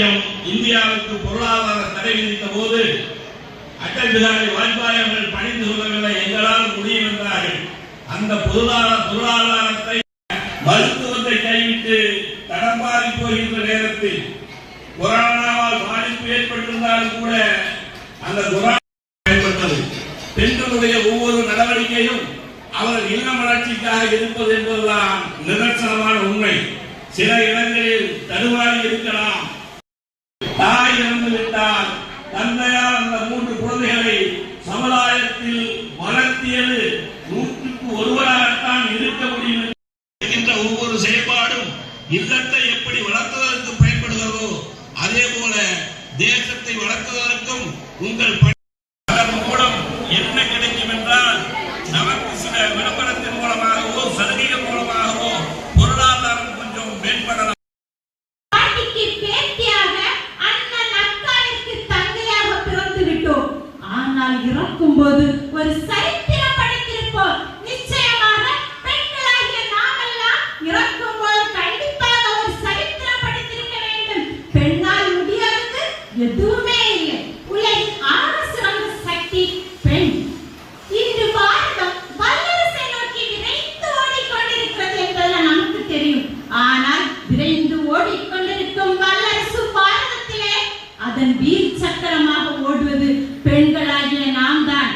ஒன்றியம் இந்தியாவுக்கு பொருளாதார தடை விதித்த போது அடல் பிகாரி வாஜ்பாய் அவர்கள் பணிந்து சொல்லவில்லை எங்களால் முடியும் என்றார்கள். அந்த பொருளாதார பொருளாதாரத்தை மருத்துவத்தை கைவிட்டு தடம்பாடி போகின்ற நேரத்தில் கொரோனாவால் பாதிப்பு ஏற்பட்டிருந்தாலும் கூட அந்த கொரோனா பயன்பட்டது பெண்களுடைய ஒவ்வொரு நடவடிக்கையும் அவர் இல்ல வளர்ச்சிக்காக இருப்பது என்பதுதான் நிதர்சனமான உண்மை. சில இடங்களில் இல்லத்தை எப்படி வளர்த்துவதற்கு பயன்படுகிறதோ அதே போல தேசத்தை வளர்த்துவதற்கும் உங்கள் பணி மூலம் என்ன கிடைக்கும் என்றால் நமக்கு சில விளம்பரத்தின் மூலமாகவோ சலுகைகள் மூலமாகவோ பொருளாதாரம் கொஞ்சம் மேம்படலாம். பாட்டிக்கு பேத்தியாக அண்ணன் விட்டோம் ஆனால் இறக்கும்போது ஒரு சரித்திரம் அதன் வீர் சக்கரமாக ஓடுவது பெண்களாகிய நாம் தான்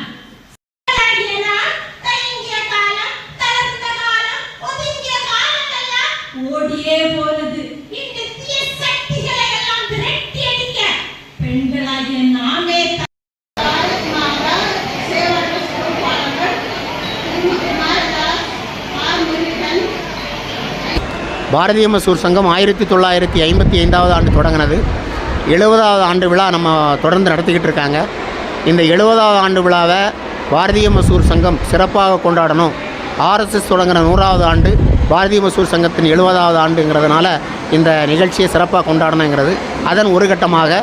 ஓடியே போனது. இந்த தீய சக்திகளை எல்லாம் விரட்டி அடிக்க. பெண்களாகிய நாமே பாரதிய மசூர் சங்கம் ஆயிரத்தி தொள்ளாயிரத்தி ஐம்பத்தி ஐந்தாவது ஆண்டு தொடங்கினது. எழுபதாவது ஆண்டு விழா நம்ம தொடர்ந்து நடத்திக்கிட்டு இருக்காங்க. இந்த எழுபதாவது ஆண்டு விழாவை பாரதிய மசூர் சங்கம் சிறப்பாக கொண்டாடணும். ஆர்எஸ்எஸ் தொடங்கின நூறாவது ஆண்டு பாரதிய மசூர் சங்கத்தின் எழுபதாவது ஆண்டுங்கிறதுனால இந்த நிகழ்ச்சியை சிறப்பாக கொண்டாடணுங்கிறது. அதன் ஒரு கட்டமாக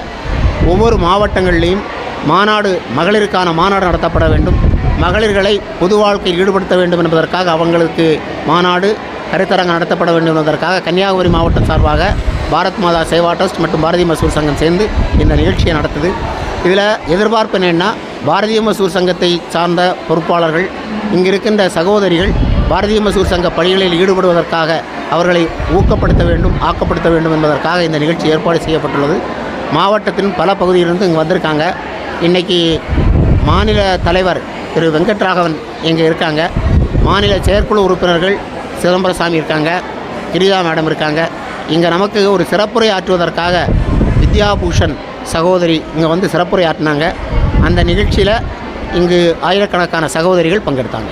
ஒவ்வொரு மாவட்டங்கள்லேயும் மாநாடு மகளிருக்கான மாநாடு நடத்தப்பட வேண்டும். மகளிர்களை பொது வாழ்க்கையில் ஈடுபடுத்த வேண்டும் என்பதற்காக அவங்களுக்கு மாநாடு கருத்தரங்கம் நடத்தப்பட வேண்டும் என்பதற்காக கன்னியாகுமரி மாவட்டம் சார்பாக பாரத் மாதா சேவா ட்ரஸ்ட் மற்றும் பாரதிய மசூர் சங்கம் சேர்ந்து இந்த நிகழ்ச்சியை நடத்துது. இதில் எதிர்பார்ப்பு என்னென்னா பாரதிய மசூர் சங்கத்தை சார்ந்த பொறுப்பாளர்கள் இங்கு இருக்கின்ற சகோதரிகள் பாரதிய மசூர் சங்க பணிகளில் ஈடுபடுவதற்காக அவர்களை ஊக்கப்படுத்த வேண்டும் ஆக்கப்படுத்த வேண்டும் என்பதற்காக இந்த நிகழ்ச்சி ஏற்பாடு செய்யப்பட்டுள்ளது. மாவட்டத்தின் பல பகுதியிலிருந்து இங்கே வந்திருக்காங்க. இன்றைக்கி மாநில தலைவர் திரு வெங்கட்ராகவன் இங்கே இருக்காங்க. மாநில செயற்குழு உறுப்பினர்கள் சிதம்பரசாமி இருக்காங்க கிரிஜா மேடம் இருக்காங்க. இங்கே நமக்கு ஒரு சிறப்புரை ஆற்றுவதற்காக வித்யாபூஷன் சகோதரி இங்கே வந்து சிறப்புரை ஆற்றினாங்க. அந்த நிகழ்ச்சியில் இங்கு ஆயிரக்கணக்கான சகோதரிகள் பங்கெடுத்தாங்க.